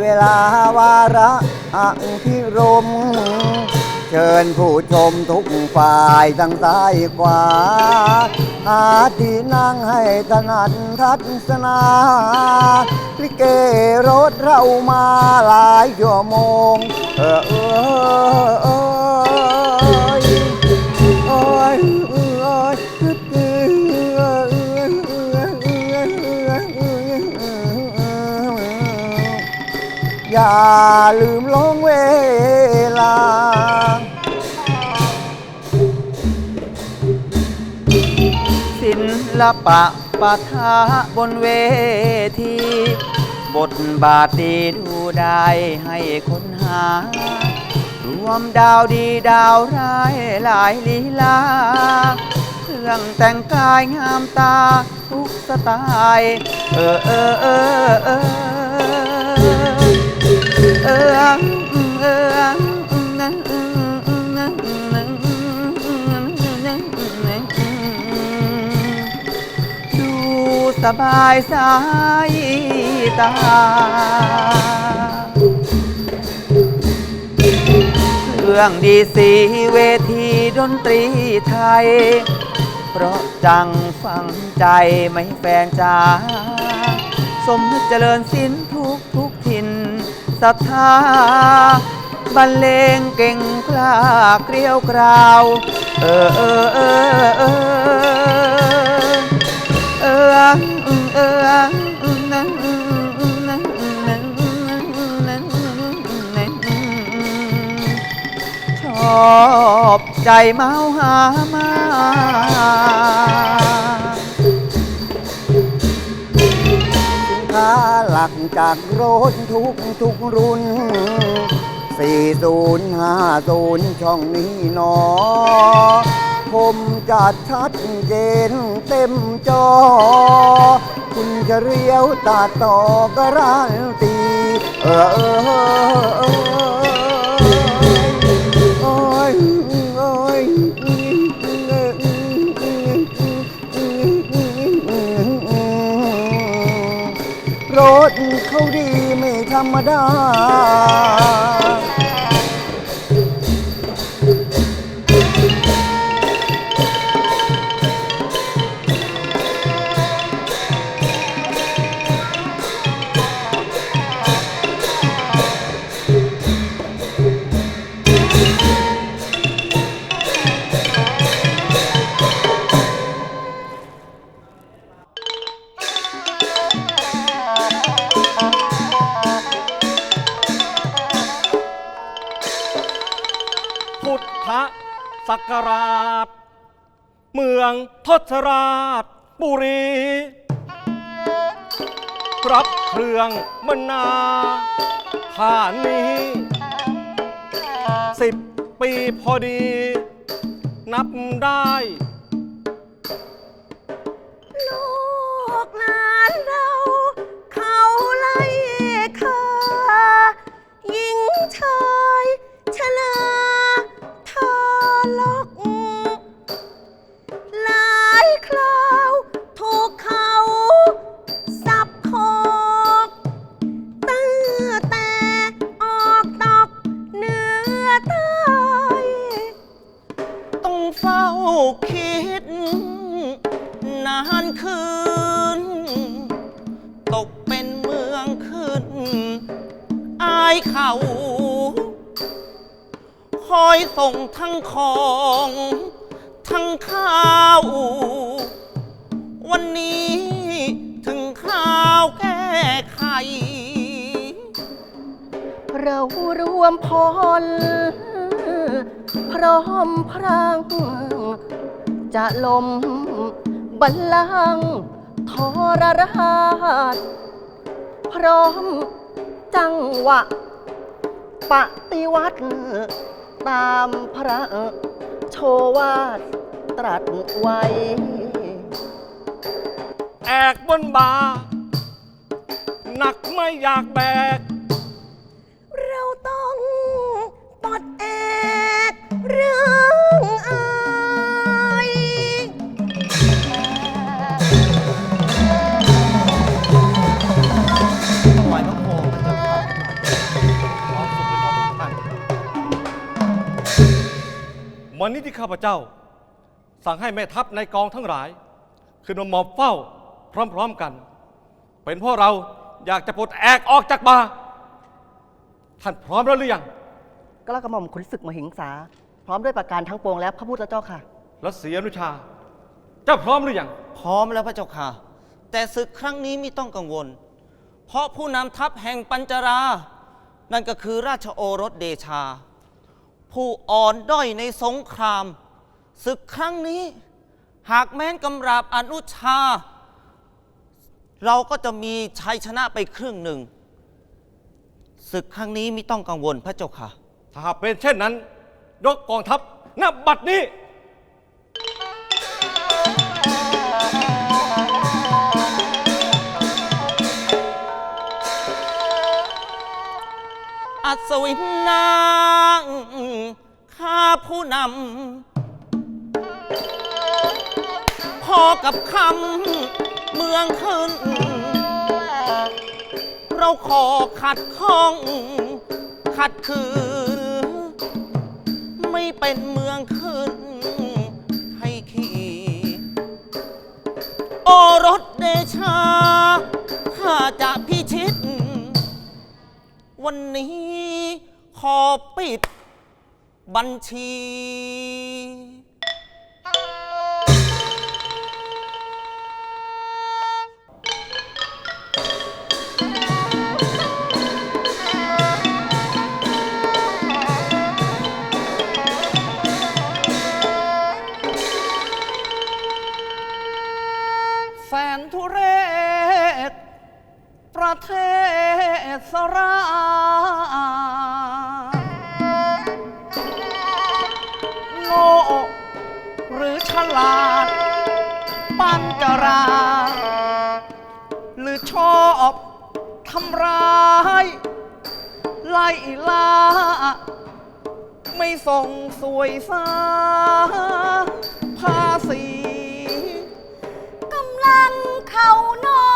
เวลาวาระอภิรม เชิญผู้ชมทุกฝ่ายทั้งซ้ายขวา หาที่นั่งให้ถนัดทัศนา ลิเกรถเรามาหลายชั่วโมง เออเออเออ อย่าลืมลงเวลา ศิลปะปะทะบนเวที บทบาทดีดูได้ให้คนหา รวมดาวดีดาวร้ายหลายลีลา เครื่องแต่งกายงามตาทุกสไตล์ เออเออเออเออ เออเออดูสบายสายตาเครื่องดีสีเวทีดนตรีไทย เพราะจังฟังใจไม่แฟนจ๋าสมนึกเจริญสิน ศรัทธาบรรเลงเก่งกล้าเกลียวกราว เออเออเออเออเออเออนั่นนั่นนั่นนั่นนั่นชอบใจเมาหามา ค้าหลักจากรถทุกทุกรุ่น 4050 ช่องนี้หนอ ผมจัดชัดเจนเต็มจอ คุณจะเรียวตัดต่อกรันตี เออเออเออ ไองทศราชบุรีรับเครื่องมนาผ่านนี้สิบปีพอดี นับได้ ลูกหลานเรา เขาไล่ฆ่าหญิงชาย พร้อมพรัง จะลมบัลลังก์ทรราช พร้อมจังหวะ ปฏิวัติ ตามพระโชวาทตรัสไว้ แอกบนบา หนักไม่อยากแบก เราต้องปลดแอก วันนี้ที่ข้าพเจ้า สั่งให้แม่ทัพในกองทั้งหลายขึ้นมาหมอบเฝ้าพร้อมๆกัน เป็นเพราะเราอยากจะปลดแอกออกจากบาท่านพร้อมแล้วหรือยังก็ละกระหม่อมขุนศึกมหิงสา พร้อมด้วยประการทั้งปวงแล้วพระพุทธเจ้าค่ะ แล้วเสียอนุชา เจ้าพร้อมหรือยังพร้อมแล้วพระเจ้าค่ะ แต่ศึกครั้งนี้ไม่ต้องกังวล เพราะผู้นำทัพแห่งปัญจรา นั่นก็คือราชโอรสเดชา ผู้อ่อนด้อยในสงคราม ศึกครั้งนี้ หากแม้นกำราบอนุชา เราก็จะมีชัยชนะไปครึ่งหนึ่ง ศึกครั้งนี้ไม่ต้องกังวลพระเจ้าค่ะ ถ้าหากเป็นเช่นนั้น ยกกองทัพณบัดนี้ อัศวินนางข้า ผู้นำ พอกับคำเมืองขึ้น เราขอขัดข้อง ขัดขืน ไม่เป็นเมืองขึ้น ให้ขี่โอรสเดชาข้าจะพิชิต วันนี้ขอปิด บัญชี แสนทุเรศ ประเทศสรา ลาด ปัญจรา หรือชอบทำร้าย ไล่ล่า ไม่ส่งสวยสาภาษี กำลังเขานอน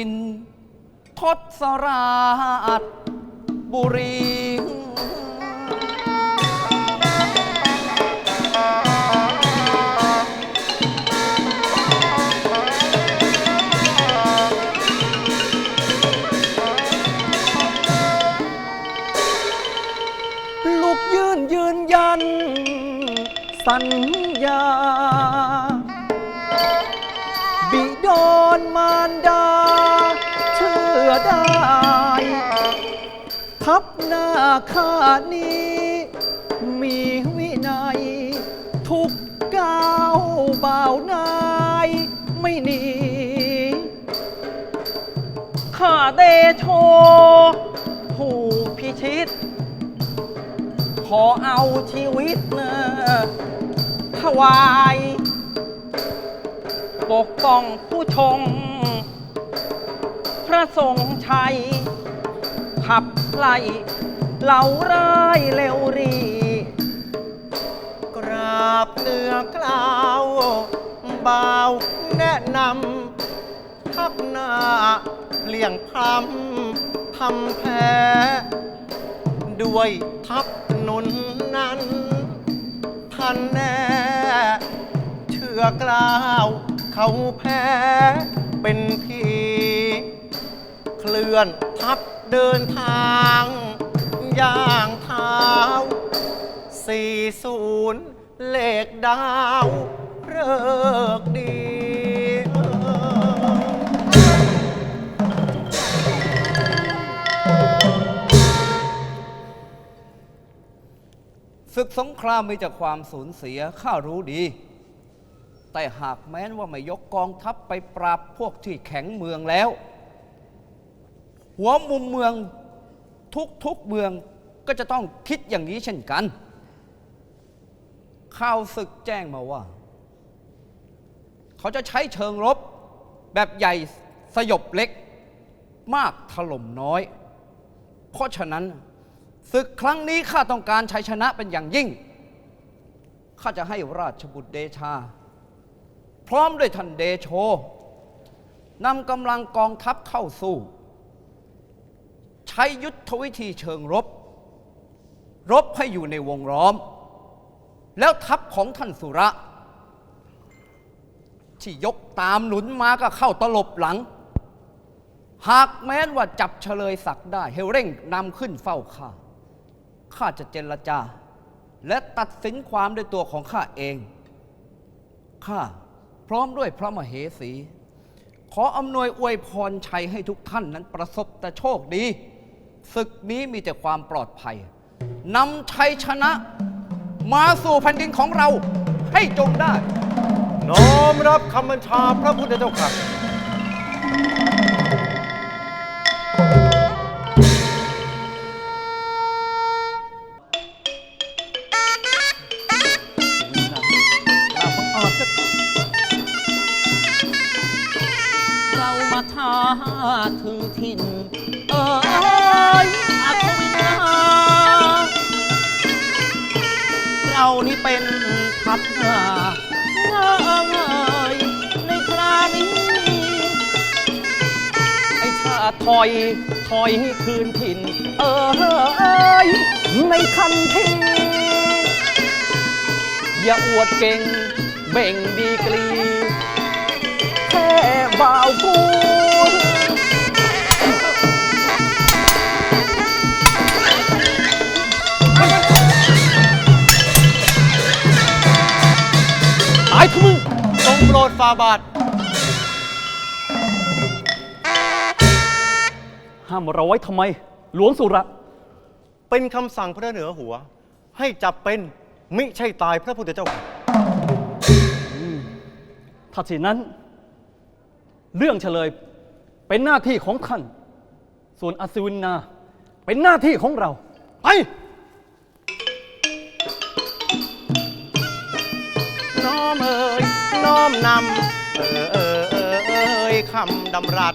ินทศราชบุรี ลูกยืนยืนยัน สัญญา บิดอนมารดา ได้ ทับหน้าข้านี้ มีวินัย ทุกก้าวบ่าวนายไม่หนีข้าเดโช ผู้พิชิต ขอเอาชีวิตเนะถวาย ปกป้องผู้ชง ระทรงชัย ขับไล่เหล่าร้ายเร็วรี กราบเนื้อกล่าวบ่าวแนะนำทับหน้าเลี่ยงพรำทำแพ้ด้วยทับหนุนนั้นท่านแน่ เชื่อกล่าวเขาแพ้เป็นผีเค ลื่อนทับเดินทางย่างเท้าย์เลขดาวเริกดี ศึกสงครามมีแต่ความสูญเสียข้ารู้ดี แต่หากแม้นว่าไม่ยกกองทัพไปปราบพวกที่แข็งเมืองแล้ว หัวมุมเมืองทุกๆเมืองก็จะต้องคิดอย่างนี้เช่นกัน ข่าวศึกแจ้งมาว่า เขาจะใช้เชิงรบแบบใหญ่สยบเล็ก มากถล่มน้อย เพราะฉะนั้นศึกครั้งนี้ข้าต้องการชัยชนะเป็นอย่างยิ่ง ข้าจะให้ราชบุตรเดชา พร้อมด้วยท่านเดโชนำกำลังกองทัพเข้าสู้ ช้ยุทธวิธีเชิงรบ รบให้อยู่ในวงล้อม แล้วทัพของท่านสุระ ที่ยกตามหนุนมาก็เข้าตลบหลัง หากแม้นว่าจับเฉลยศักดิ์ได้ให้เร่งนำขึ้นเฝ้าข้าข้าจะเจรจา และตัดสินความด้วยตัวของข้าเองข้าพร้อมด้วยพระมเหสี ขออำนวยอวยพรชัยให้ทุกท่านนั้นประสบแต่โชคดี ศึกนี้มีแต่ความปลอดภัยนำชัยชนะ มาสู่แผ่นดินของเราให้จงได้ น้อมรับคำบัญชาพระพุทธเจ้าค่ะ ถอยถอยคืนถิ่น เอ้ยในทันทีอย่าอวดเก่งเบ่งดีกรีแค่บ่าวกูลตายทุกมึง ทรงโปรดฟาบาทามเราไว้ทำไม หลวงสุระ เป็นคำสั่งพระเหนือหัว ให้จับเป็นมิใช่ตายพระพุทธเจ้าค่ะถ้าเช่นนั้น เรื่องเฉลยเป็นหน้าที่ของท่าน ส่วนอัศวินนา เป็นหน้าที่ของเรา ไป น้อมเอ่ยน้อมนำเออเออเออเอยคำดำรัส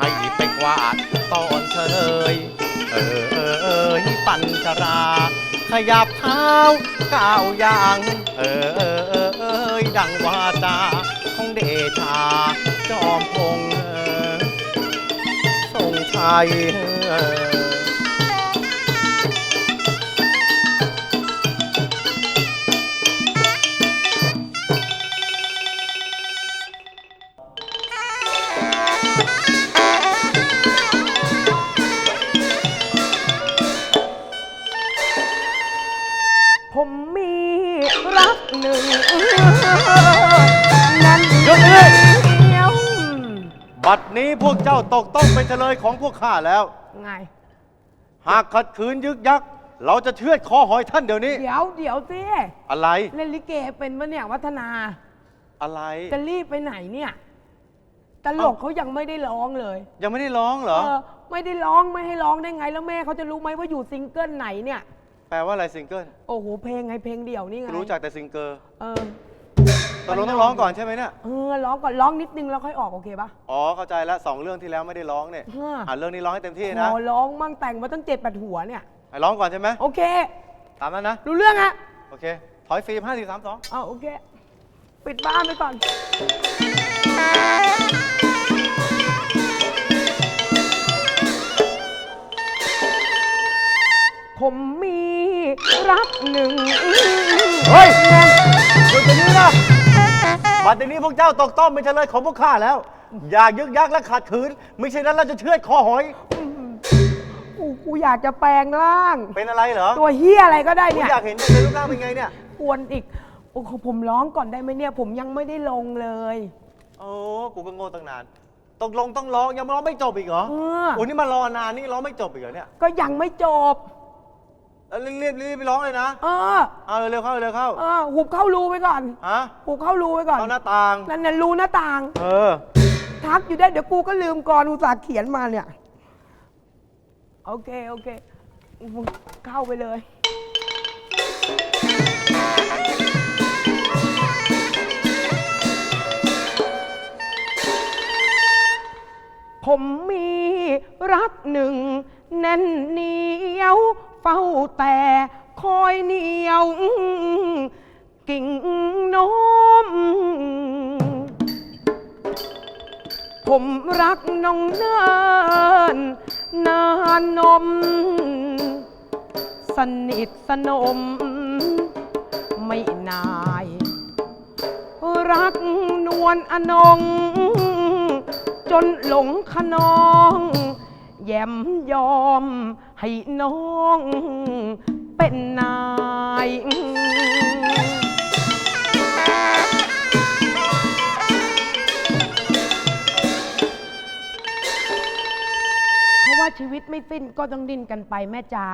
ให้ไปกวาดตอนเฉยเออเออเอยปัญจรา ขยับเท้าก้าวย่าง เออเออเออเอยดังวาจาของเดชา จอมพงษ์เออทรงชัยเออ บัดนี้พวกเจ้าตกต้องเป็นเฉลยของพวกข้าแล้ว ไง หากขัดขืนยึกยัก เราจะเชือดคอหอยท่านเดี๋ยวนี้ เดี๋ยวเดี๋ยวสิอะไร เล่นลิเกเป็นปะเนี่ยวัฒนา อะไร จะรีบไปไหนเนี่ย ตลกเขายังไม่ได้ร้องเลยยังไม่ได้ร้องเหรอ เออไม่ได้ร้องไม่ให้ร้องได้ไง แล้วแม่เขาจะรู้ไหมว่าอยู่ซิงเกิลไหนเนี่ย แปลว่าอะไรซิงเกิล โอ้โหเพลงไงเพลงเดี่ยวนี่ไงรู้จักแต่ซิงเกิล เออ ตกลงต้องร้องก่อนใช่ไหมเนี่ย เออร้องก่อนร้องนิดนึงแล้วค่อยออกโอเคปะ อ๋อ เข้าใจแล้วสองเรื่องที่แล้วไม่ได้ร้องเนี่ย ฮะ อ่าเรื่องนี้ร้องให้เต็มที่ขนะอร้องมั่งแต่งมาตั้งเจ็ดแปดหัวเนี่ย ให้ร้องก่อนใช่ไหมโอเค ตามนั้นนะ รู้เรื่องอะโอเค ถอยฟิล์มห้าสี่สามสองเอาโอเค ปิดบ้านไปก่อน ผมมีรักหนึ่ง เฮ้ยหยุดเดี๋ย วนี้นะบัดนี้พวกเจ้าตกต้องเป็นเฉลยของพวกข้าแล้ว อย่ายึกยักและขัดขืนไม่ใช่นั้นเราจะเชือดคอหอย กูกูอยากจะแปลงร่าง เป็นอะไรเหรอตัวเฮียอะไรก็ได้คุณเนี่ยอยากเห็นเป็นรูปร่างเป็นไงเนี่ย กวนอีกโอ้โหผมร้องก่อนได้ไหมเนี่ย ผมยังไม่ได้ลงเลยโอ้กูก็โง่ตั้งนานตกลงต้องร้องยังร้องไม่จบอีกเหรอเออโอ้นี่มารอนานนี่ร้องไม่จบอีกเหรอเนี่ย ก็ยังไม่จบ แล้วรีบๆรีบไปร้องเลยนะ เออ เอาเร็วๆเข้าเร็วๆเข้าเออ หุบเข้ารูไปก่อน ฮะหุบเข้ารูไปก่อน เข้าหน้าต่าง นั่นน่ะรูหน้าต่าง เออ ทักอยู่ได้เดี๋ยวกูก็ลืมก่อนอุตส่าห์เขียนมาเนี่ย โอเค โอเคมึงเข้าไปเลย ผมมีรักหนึ่งแน่นเหนียว เฝ้าแต่คอยเหนียว กิ่งโน้ม ผมรักน้องเนินนานนม สนิทสนม ไม่นาย รักนวลอนง จนหลงขนอง แย้มยอม ให้น้องเป็นนาย เพราะว่าชีวิตไม่สิ้นก็ต้องดิ้นกันไปแม่จ๋า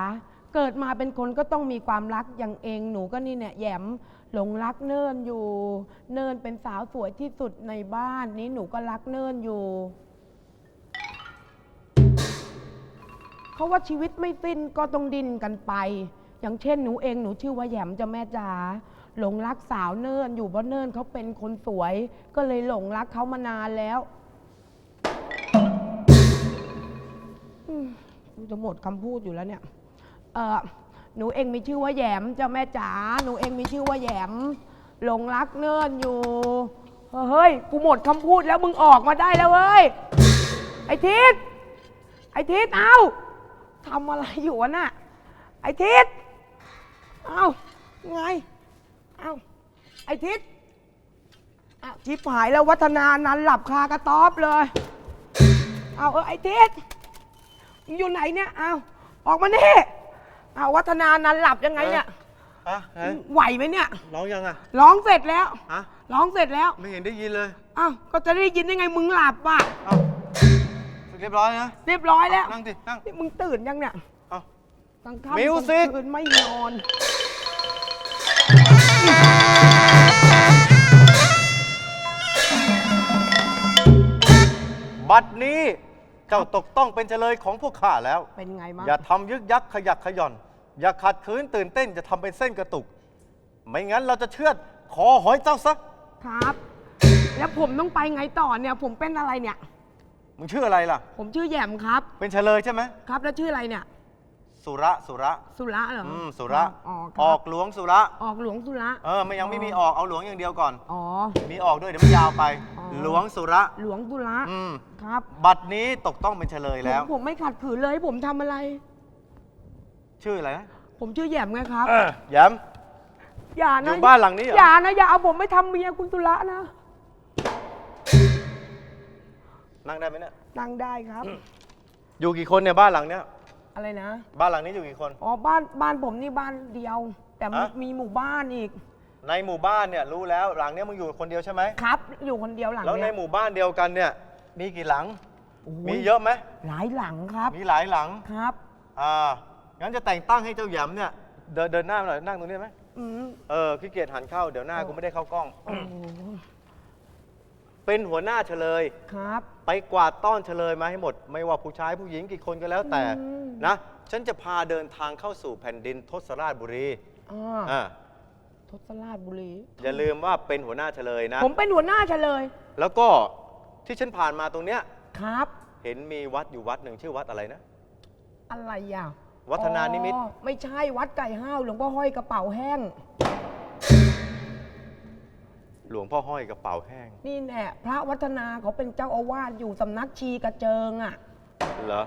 เกิดมาเป็นคนก็ต้องมีความรักอย่างเองหนูก็นี่เนี่ยแหยมหลงรักเนินอยู่ เนินเป็นสาวสวยที่สุดในบ้านนี้หนูก็รักเนินอยู่ เพราะว่าชีวิตไม่สิ้นก็ต้องดิ้นกันไป อย่างเช่นหนูเองหนูชื่อว่าแหยมจะแม่จ๋าหลงรักสาวเนินอยู่เพราะเนินเขาเป็นคนสวย ก็เลยหลงรักเขามานานแล้วกูจะหมดคำพูดอยู่แล้วเนี่ยเออหนูเองมีชื่อว่าแหยมเจ้าแม่จ๋าหนูเองมีชื่อว่าแหยมหลงรักเนิ่นอยู่เฮ้ยกูหมดคำพูดแล้วมึงออกมาได้แล้วเว้ยไอ้ทิศไอ้ทิศเอา ทำอะไรอยู่วะน่ะ ไอ้ทิศเอาไง เอาไอ้ทิศอะชิบหายแล้ววัฒนานันหลับคากระต๊อบเลย เอาเออไอ้ทิศมึงอยู่ไหนเนี่ย เอาออกมานี่เอาวัฒนานันหลับยังไงเนี่ยฮะเฮ้ยไหวไหมเนี่ย ร้องยังอะร้องเสร็จแล้ว ฮะร้องเสร็จแล้ว ไม่เห็นได้ยินเลย อ้าว ก็จะได้ยินได้ไงมึงหลับอะ เอ้า เรียบร้อยนะเรียบร้อยแล้วนั่งดินั่ง นี่มึงตื่นยังเนี่ยเอ้า กลางค่ำมิวกลางสิกคืนไม่นอน บัดนี้เจ้าตกต้องเป็นเฉลยของพวกข้าแล้ว เป็นไงมั้งอย่าทำยึกยักขยักขย่อน อย่าขัดขืนตื่นเต้นจะทำเป็นเส้นกระตุก ไม่งั้นเราจะเชือดคอหอยเจ้าซะ ครับ แล้วผมต้องไปไงต่อเนี่ย ผมเป็นอะไรเนี่ย มึงชื่ออะไรล่ะ ผมชื่อแหยมครับ เป็นเฉลยใช่ไหมครับแล้วชื่ออะไรเนี่ย สุระสุระ สุระเหรออือืมสุระ อ๋อคอรัอบกหลวงสุระ ออกหลวงสุระ เออไม่ยังไม่มีออกเอาหลวงอย่างเดียวก่อน อ๋อ มีออกด้วยเดี๋ยวมันยาวไป อ๋อ หลวงสุระ หลวงสุระอืม ครับบัดนี้ตกต้องเป็นเฉลยแล้ว ผมผมไม่ขัดขืนเลยให้ผมทำอะไร ชื่ออะไรนะผมชื่อแหยมไงครับย้อย่าอนะยู่บ้านหลังนี้เหรออย่านะอย่าเอาผมไปทำเมียคุณสุระนะ นั่งได้ไหมเนี่ย นั่งได้ครับ อยู่กี่คนเนี่ยบ้านหลังเนี้ย อะไรนะ บ้านหลังนี้อยู่กี่คน อ๋อ บ้าน บ้านผมนี่บ้านเดียว แต่มีฮะ มีหมู่บ้านอีก ในหมู่บ้านเนี่ยรู้แล้วหลังเนี้ยมึงอยู่คนเดียวใช่ไหม ครับ อยู่คนเดียวหลังแล้วในเนี้ยหมู่บ้านเดียวกันเนี่ย มีกี่หลังโอ้ยมีเยอะไหม หลายหลังครับ มีหลายหลัง ครับ อ่า งั้นจะแต่งตั้งให้เจ้าหยำเนี่ย เดินเดินหน้ามาหน่อยนั่งตรงนี้ไหมอืมเออขี้เกียจหันเข้าเดี๋ยวหน้ากูไม่ได้เข้ากล้อง โอ้โห เป็นหัวหน้าเฉลย ครับ ไปกวาดต้อนเฉลยมาให้หมด ไม่ว่าผู้ชายผู้หญิงกี่คนก็แล้วแต่อืม นะ ฉันจะพาเดินทางเข้าสู่แผ่นดินทศราชบุรีอ่าอ่าทศราชบุรี อย่าลืมว่าเป็นหัวหน้าเฉลยนะ ผมเป็นหัวหน้าเฉลย แล้วก็ที่ฉันผ่านมาตรงเนี้ย ครับ เห็นมีวัดอยู่วัดหนึ่งชื่อวัดอะไรนะ อะไรอะวัฒนานิมิตร อ๋อไม่ใช่วัดไก่ห้าวหลวงพ่อห้อยกระเป๋าแห้ง หลวงพ่อห้อยกระเป๋าแห้ง นี่แน่พระวัฒนาเขาเป็นเจ้าอาวาสอยู่สำนักชีกระเจิงอะ เหรอ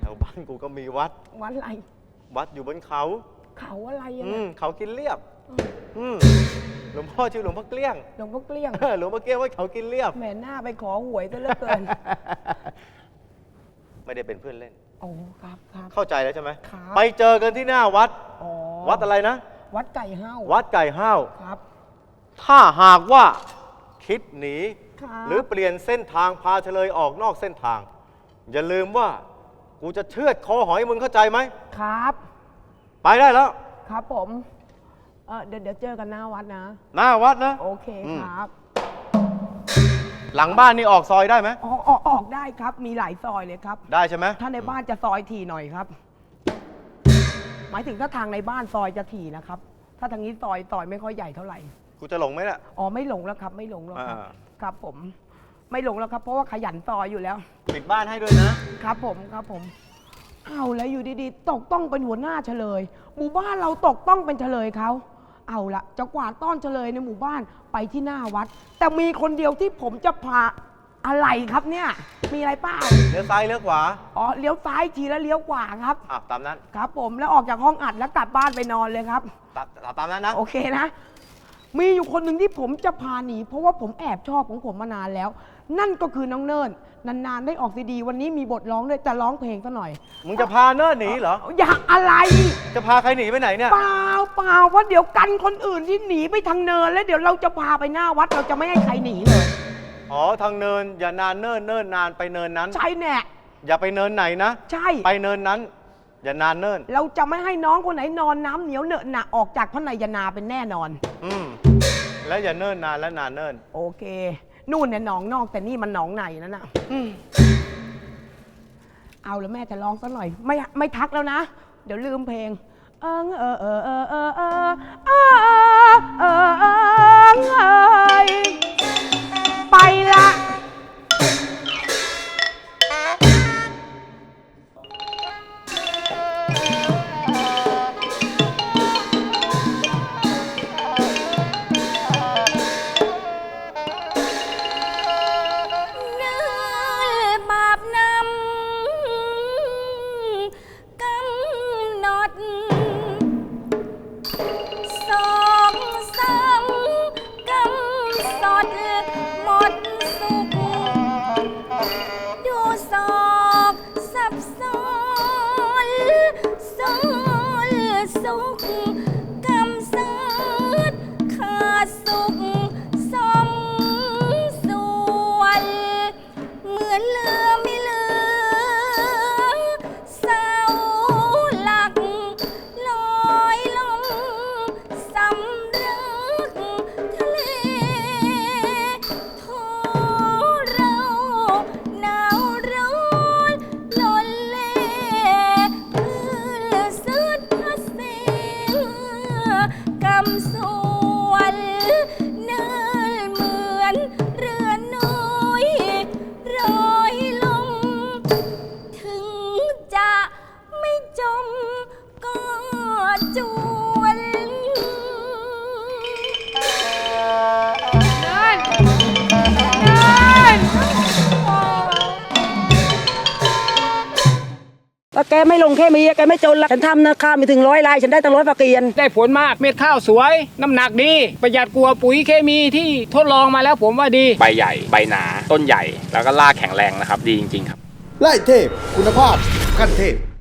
แถวบ้านกูก็มีวัด วัดอะไร วัดอยู่บนเขา เขาอะไรอะอืนะมเขากินเรียบ อืมหลวงพ่อชื่อหลวงพ่อเกลี้ยง หลวงพ่อเกลี้ยง หลวงพ่อเกลี้ยงว่าเขากินเรียบ แหมหน้าไปขอหวยซะเหลือเกิน ไม่ได้เป็นเพื่อนเล่น โอ้ครับครับ เข้าใจแล้วใช่ไหม ครับ ไปเจอกันที่หน้าวัด อ๋อวัดอะไรนะ วัดไก่ห้าววัดไก่ห้าว ครับ ถ้าหากว่าคิดหนีครับหรือเปลี่ยนเส้นทางพาเฉลยออกนอกเส้นทาง อย่าลืมว่า กูจะเชือดคอหอยมึงเข้าใจไหม ครับอไปได้แล้ว ครับผม เออเดี๋ยวเดี๋ยวเจอกันหน้าวัดนะ หน้าวัดนะ โอเคอืม ครับหลังบ้านนี่ออกซอยได้ไหม ออกออกออกได้ครับ มีหลายซอยเลยครับ ได้ใช่ไหมถ้าในบ้านจะซอยถี่หน่อยครับ หมายถึงถ้าทางในบ้านซอยจะถี่นะครับ ถ้าทางนี้ซอยซอยไม่ค่อยใหญ่เท่าไหร่ กูจะหลงไหมเนี่ยอ๋อไม่หลงแล้วครับ ไม่หลงแล้วครับ อ่า ครับผม ไม่หลงแล้วครับ เพราะว่าขยันซอยอยู่แล้ว ปิดบ้านให้ด้วยนะ ครับผมครับผม เอาแล้วอยู่ดีๆ ตกต้องเป็นหัวหน้าเฉลย หมู่บ้านเราตกต้องเป็นเฉลยเขา เอาละจะกวาดต้อนเฉลยในหมู่บ้านไปที่หน้าวัด แต่มีคนเดียวที่ผมจะพาอะไรครับเนี่ย มีอะไรเปล่าเลี้ยวซ้ายเลี้ยวขวาอ๋อเลี้ยวซ้ายทีแล้วเลี้ยวขวาครับ อะตามนั้นครับผมแล้วออกจากห้องอัดแล้วกลับบ้านไปนอนเลยครับ ตามตามนั้นนะ โอเคนะ มีอยู่คนหนึ่งที่ผมจะพาหนี เพราะว่าผมแอบชอบของผมมานานแล้ว นั่นก็คือน้องเนินนานๆได้ออกซีดี วันนี้มีบทร้องด้วยแต่ร้องเพลงซะหน่อย มึงจะพาเนิ่นหนีเหรอ อยากอะไรจะพาใครหนีไปไหนเนี่ย เปล่าเปล่าเพราะเดี๋ยวกันคนอื่นที่หนีไปทางเนิน แล้วเดี๋ยวเราจะพาไปหน้าวัดเราจะไม่ให้ใครหนีเลยอ๋อ ทางเนินอย่านานเนิ่นเนิ่นนานไปเนินนั้น ใช่แน่อย่าไปเนินไหนนะ ใช่ ไปเนินนั้น อย่านานเนิ่น เราจะไม่ให้น้องคนไหนนอนน้ำเหนียวเหนอะหนะออกจากพระนายนาเป็นแน่นอน อืม และอย่าเนิ่นนานและนานเนิ่น โอเค นู่นเนี่ยหนองนอกแต่นี่มันหนองในนั่นน่ะอืมเอาแล้วแม่จะร้องสักหน่อย ไม่ไม่ทักแล้วนะ เดี๋ยวลืมเพลง เอิงเออเออเออเออเออเออเออเออเอยไปละ ค่มีแกไม่จนละฉันทำนะข้าวมีถึงร้อยลายฉันได้ตั้งร้อยฝากเกียนได้ผลมากเม็ดข้าวสวย น้ำหนักดี ประหยัดกลัวาปุ๋ยเคมีที่ทดลองมาแล้วผมว่าดี ใบใหญ่ ใบหนา ต้นใหญ่ แล้วก็รากแข็งแรงนะครับ ดีจริง ๆ ครับไล่เทพ คุณภาพขั้นเทพ